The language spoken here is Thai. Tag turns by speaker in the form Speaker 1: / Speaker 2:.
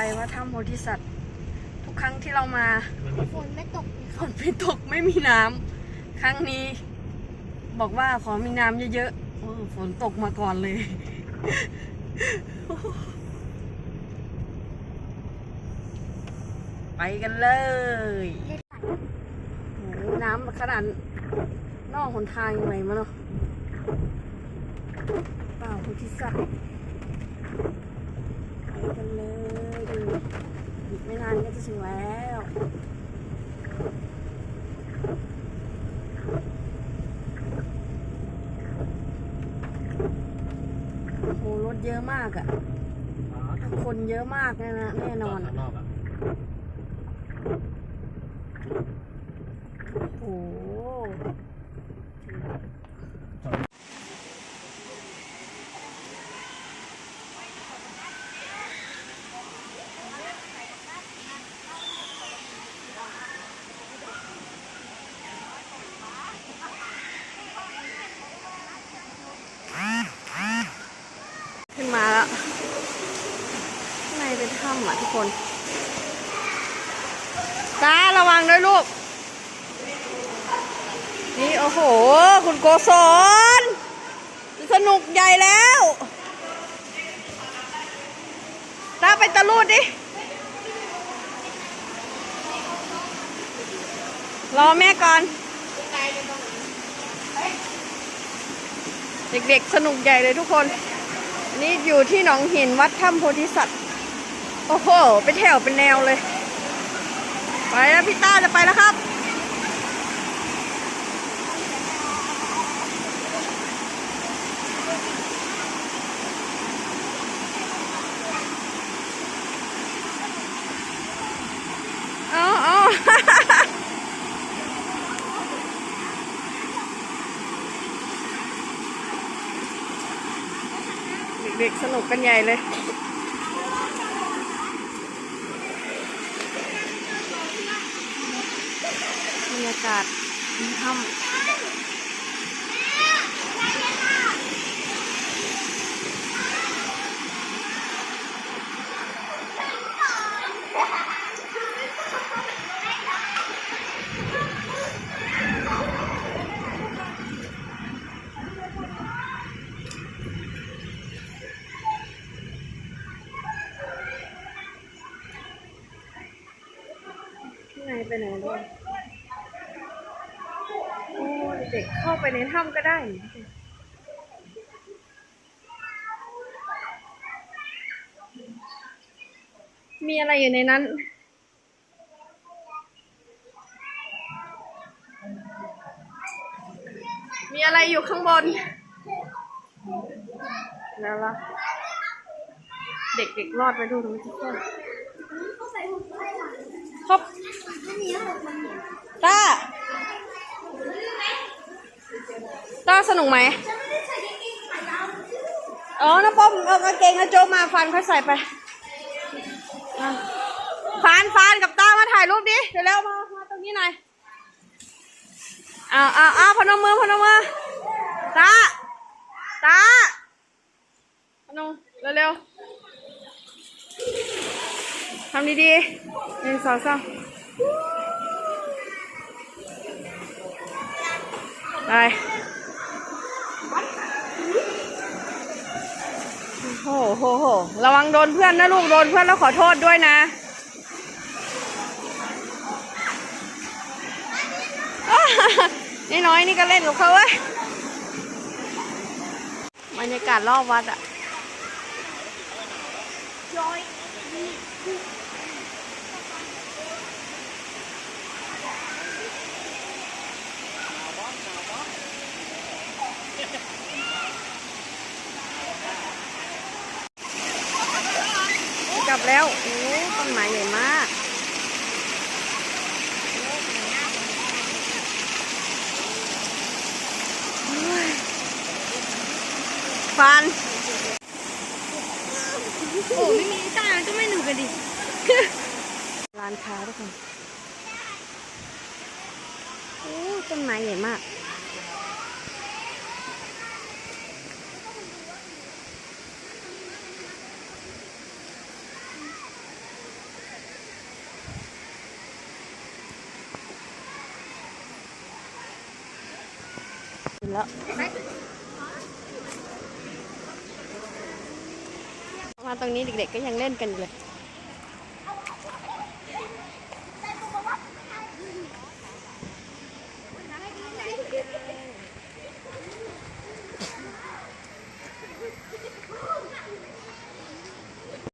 Speaker 1: ไปว่าถ้ำโพธิสัตว์ ทุกครั้งที่เรามา
Speaker 2: ฝนไม่ตกเลย
Speaker 1: ฝนไม่ตกไม่มีน้ำครั้งนี้ บอกว่าขอมีน้ำเยอะๆโอ้ฝนตกมาก่อนเลย ไปกันเลยโอ้โหน้ำขนาดนอกหนทางยังไงมาเนาะเปล่าโพธิสัตว์ไปกันเลยดู อีกไม่นานก็จะถึงแล้วโอ้โหรถเยอะมากอะ่ะ คนเยอะมากแน่นะแน่นอน
Speaker 3: ข้างนอกอะ
Speaker 1: โอ้โห ขึ้นมาแล้วข้างในเป็นถ้ำอะทุกคนตาระวังด้วยลูก นี่โอ้โห คุณโกศลสนุกใหญ่แล้วตาไปตะลูดดิ รอแม่ก่อน เด็กๆสนุกใหญ่เลยทุกคน นี่อยู่ที่หนองหินวัดถ้ำโพธิสัตว์ โอ้โห เป็นแถวเป็นแนวเลย ไปแล้วพี่ต้าจะไปแล้วครับ อ๋ออ๋อ เด็กๆสนุกกันใหญ่เลยบรรยากาศถ้ำ ไปไหนด้วยโอ้เด็กเข้าไปในถ้ำก็ได้มีอะไรอยู่ในนั้น มีอะไรอยู่ข้างบน แล้วล่ะ เด็กๆรอดไปดูดูทุกคน
Speaker 2: เขาใส่หุ่นได้หรอ
Speaker 1: ครบ
Speaker 2: ไม่มีหรอกมันเหนียว
Speaker 1: ต้าต้าส นุกไหม
Speaker 2: ฉันไม่ได้ใส่กางเกงขายาว
Speaker 1: อ๋อน้าป้อมเอากางเกงนะโจกมาฟันค่อยใส่ไปอะฟานฟานกับต้ามาถ่ายรูปดิเร็วๆมา มาตรงนี้หน่อยอ้าวอ้าวอ้าวพนมมือพนมมือตาตาพนมเร็วๆทำดีๆหนึ่งสองสามไป โอ้โหระวังโดนเพื่อนนะลูกโดนเพื่อนแล้วขอโทษด้วยนะนี่น้อยนี่ก็เล่นกับเขาเว้ยบรรยากาศรอบวัดอะ
Speaker 2: จอย
Speaker 1: กลั บแล้วโอ้ต้นไม้ใหญ่มากฟัน
Speaker 2: โอ้ไม่มีตาก็ไม่หนุกกันดิ
Speaker 1: ร้านค้าทุกคน โอ้ต้นไม้ใหญ่มาก แล้วมาตรงนี้เด็กๆก็ยังเล่นกันอยู่เลย